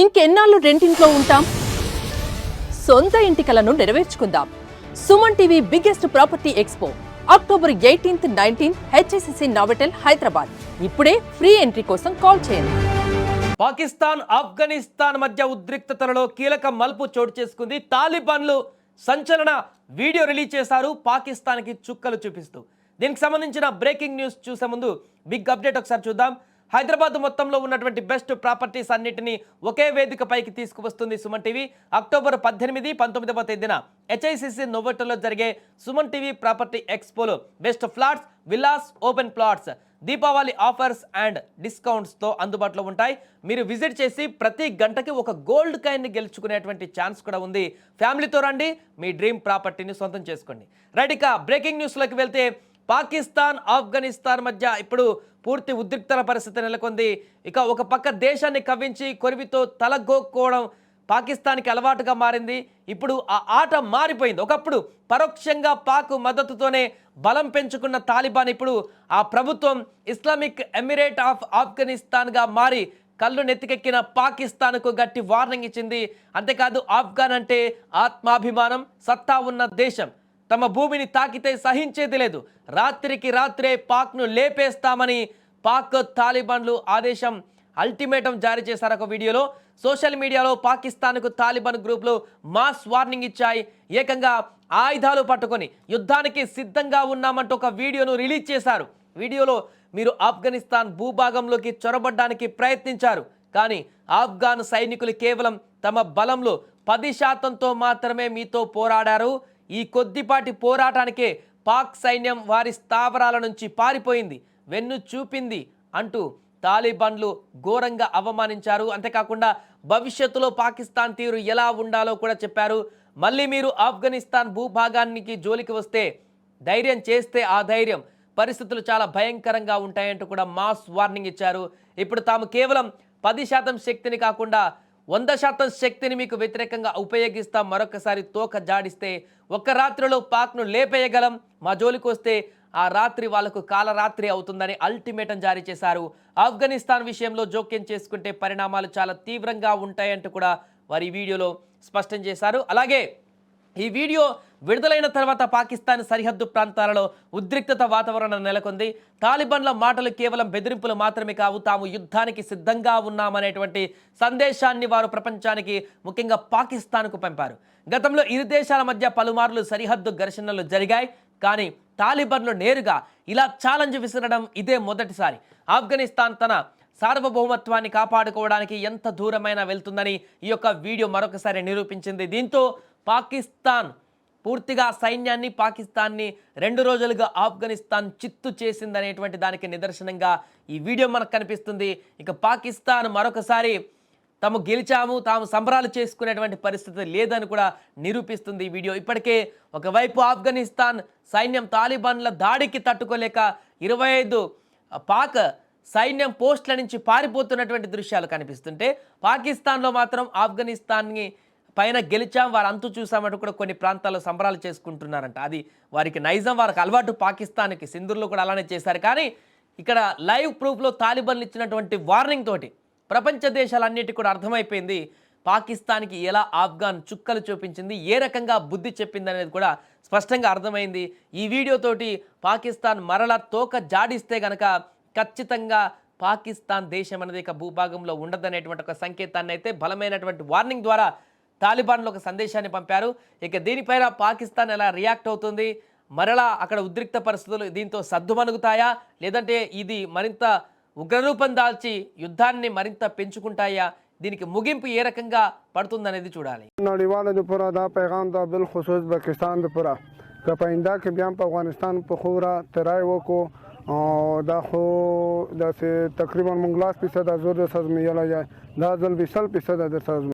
ఇంకెన్నాళ్ళు రెంటింట్లో ఉంటాం? సొంత ఇంటి కలను నెరవేర్చుకుందాం. Suman TV biggest property expo October eighteenth nineteenth HSCC Novotel Hyderabad. ఇప్పుడే ఫ్రీ ఎంట్రీ కోసం కాల్ చేయండి. పాకిస్తాన్ ఆఫ్ఘనిస్తాన్ మధ్య ఉద్రిక్తతలలో కీలక మలుపు చోటు చేసుకుంది తాలిబాన్లు. సంచలన వీడియో రిలీజ్ చేశారు పాకిస్తాన్కి చుక్కలు చూపిస్తూ. దీనికి సంబంధించిన బ్రేకింగ్ న్యూస్ చూసే ముందు బిగ్ అప్డేట్ ఒకసారి చూద్దాం. హైదరాబాద్ మొత్తంలో ఉన్నటువంటి బెస్ట్ ప్రాపర్టీస్ అన్నిటిని ఒకే వేదిక పైకి తీసుకువస్తుంది సుమన్ టీవీ. అక్టోబర్ పద్దెనిమిది పంతొమ్మిదవ తేదీన హెచ్ఐసిసి నోవోటోలో జరిగే Suman TV property ఎక్స్పోలో best flats villas open plots Deepavali offers and డిస్కౌంట్స్తో అందుబాటులో ఉంటాయి. మీరు విజిట్ చేసి ప్రతి గంటకి ఒక గోల్డ్ కాయిన్ని గెలుచుకునేటువంటి ఛాన్స్ కూడా ఉంది. ఫ్యామిలీతో రండి మీ డ్రీమ్ ప్రాపర్టీని సొంతం చేసుకోండి. రైట్ ఇక బ్రేకింగ్ న్యూస్లోకి వెళ్తే పాకిస్తాన్ ఆఫ్ఘనిస్తాన్ మధ్య ఇప్పుడు పూర్తి ఉద్రిక్తల పరిస్థితి నెలకొంది. ఇక ఒక పక్క దేశాన్ని కవ్వించి కొరివితో తలగోక్కోవడం పాకిస్తాన్కి అలవాటుగా మారింది. ఇప్పుడు ఆ ఆట మారిపోయింది. ఒకప్పుడు పరోక్షంగా పాక్ మద్దతుతోనే బలం పెంచుకున్న తాలిబాన్ ఇప్పుడు ఆ ప్రభుత్వం ఇస్లామిక్ ఎమిరేట్ ఆఫ్ ఆఫ్ఘనిస్తాన్గా మారి కళ్ళు నెత్తికెక్కిన పాకిస్తాన్కు గట్టి వార్నింగ్ ఇచ్చింది. అంతేకాదు ఆఫ్ఘాన్ అంటే ఆత్మాభిమానం సత్తా ఉన్న దేశం. తమ భూమిని తాకితే సహించేది లేదు. రాత్రికి రాత్రే పాక్ను లేపేస్తామని పాక్ తాలిబాన్లు ఆదేశం అల్టిమేటం జారీ చేశారు. ఒక వీడియోలో సోషల్ మీడియాలో పాకిస్తాన్కు తాలిబాన్ గ్రూపులు మాస్ వార్నింగ్ ఇచ్చాయి. ఏకంగా ఆయుధాలు పట్టుకొని యుద్ధానికి సిద్ధంగా ఉన్నామంటూ ఒక వీడియోను రిలీజ్ చేశారు. వీడియోలో మీరు ఆఫ్ఘనిస్తాన్ భూభాగంలోకి చొరబడ్డానికి ప్రయత్నించారు. కానీ ఆఫ్ఘాన్ సైనికులు కేవలం తమ బలంలో పది శాతంతో మాత్రమే మీతో పోరాడారు. ఈ కొద్దిపాటి పోరాటానికే పాక్ సైన్యం వారి స్థావరాల నుంచి పారిపోయింది వెన్ను చూపింది అంటూ తాలిబాన్లు ఘోరంగా అవమానించారు. అంతేకాకుండా భవిష్యత్తులో పాకిస్తాన్ తీరు ఎలా ఉండాలో కూడా చెప్పారు. మళ్ళీ మీరు ఆఫ్ఘనిస్తాన్ భూభాగానికి జోలికి వస్తే ధైర్యం చేస్తే ఆ ధైర్యం పరిస్థితులు చాలా భయంకరంగా ఉంటాయంటూ కూడా మాస్ వార్నింగ్ ఇచ్చారు. ఇప్పుడు తాము కేవలం పది శాతం శక్తిని కాకుండా వంద శాతం శక్తిని మీకు వ్యతిరేకంగా ఉపయోగిస్తాం. మరొకసారి తోక జాడిస్తే ఒక్క రాత్రిలో పాక్ను లేపేయగలం. మా జోలికి వస్తే ఆ రాత్రి వాళ్ళకు కాలరాత్రి అవుతుందని అల్టిమేటం జారీ చేశారు. ఆఫ్ఘనిస్తాన్ విషయంలో జోక్యం చేసుకుంటే పరిణామాలు చాలా తీవ్రంగా ఉంటాయంటూ కూడా వారి వీడియోలో స్పష్టం చేశారు. అలాగే ఈ వీడియో విడుదలైన తర్వాత పాకిస్తాన్ సరిహద్దు ప్రాంతాలలో ఉద్రిక్తత వాతావరణం నెలకొంది. తాలిబాన్ల మాటలు కేవలం బెదిరింపులు మాత్రమే కావు తాము యుద్ధానికి సిద్ధంగా ఉన్నామనేటువంటి సందేశాన్ని వారు ప్రపంచానికి ముఖ్యంగా పాకిస్తాన్కు పంపారు. గతంలో ఇరు దేశాల మధ్య పలుమార్లు సరిహద్దు ఘర్షణలు జరిగాయి. కానీ తాలిబాన్లు నేరుగా ఇలా ఛాలెంజ్ విసరడం ఇదే మొదటిసారి. ఆఫ్ఘనిస్తాన్ తన సార్వభౌమత్వాన్ని కాపాడుకోవడానికి ఎంత దూరమైనా వెళ్తుందని ఈ యొక్క వీడియో మరొకసారి నిరూపించింది. దీంతో పాకిస్తాన్ పూర్తిగా సైన్యాన్ని పాకిస్తాన్ని రెండు రోజులుగా ఆఫ్ఘనిస్తాన్ చిత్తు చేసిందనేటువంటి దానికి నిదర్శనంగా ఈ వీడియో మనకు కనిపిస్తుంది. ఇక పాకిస్తాన్ మరొకసారి తాము గెలిచాము తాము సంబరాలు చేసుకునేటువంటి పరిస్థితి లేదని కూడా నిరూపిస్తుంది ఈ వీడియో. ఇప్పటికే ఒకవైపు ఆఫ్ఘనిస్తాన్ సైన్యం తాలిబాన్ల దాడికి తట్టుకోలేక ఇరవై ఐదు పాక్ సైన్యం పోస్టుల నుంచి పారిపోతున్నటువంటి దృశ్యాలు కనిపిస్తుంటే పాకిస్తాన్లో మాత్రం ఆఫ్ఘనిస్తాన్ని పైన గెలిచాం వారు అంతు చూసామంటూ కూడా కొన్ని ప్రాంతాల్లో సంబరాలు చేసుకుంటున్నారంట. అది వారికి నైజం వారికి అలవాటు పాకిస్తాన్కి. సింధుర్లో కూడా అలానే చేశారు. కానీ ఇక్కడ లైవ్ ప్రూఫ్లో తాలిబన్లు ఇచ్చినటువంటి వార్నింగ్ తోటి ప్రపంచ దేశాలన్నిటి కూడా అర్థమైపోయింది. పాకిస్తాన్కి ఎలా ఆఫ్ఘాన్ చుక్కలు చూపించింది ఏ రకంగా బుద్ధి చెప్పింది అనేది కూడా స్పష్టంగా అర్థమైంది. ఈ వీడియోతోటి పాకిస్తాన్ మరల తోక జాడిస్తే గనక ఖచ్చితంగా పాకిస్తాన్ దేశం అనేది ఇక భూభాగంలో ఉండదనేటువంటి ఒక సంకేతాన్ని అయితే బలమైనటువంటి వార్నింగ్ ద్వారా తాలిబాన్లు ఒక సందేశాన్ని పంపారు ఇక దీనిపైన పాకిస్తాన్ ఎలా రియాక్ట్ అవుతుంది మరలా అక్కడ ఉద్రిక్త పరిస్థితులు దీంతో సద్దుమణుగుతాయా లేదంటే ఇది మరింత ఉగ్రరూపం దాల్చి యుద్ధాన్ని మరింత పెంచుకుంటాయా దీనికి ముగింపు ఏ రకంగా పడుతుందనేది చూడాలి نړیواله د پوره دا پیغام دا بالخصوص پاکستان د پوره که په آینده کې بیا په افغانستان په خوره ترای وکړو او دا خو داسې تقریبا مونږ لاس فیصد زور د سزمیلا یا دا ځل به سل فیصد در سزم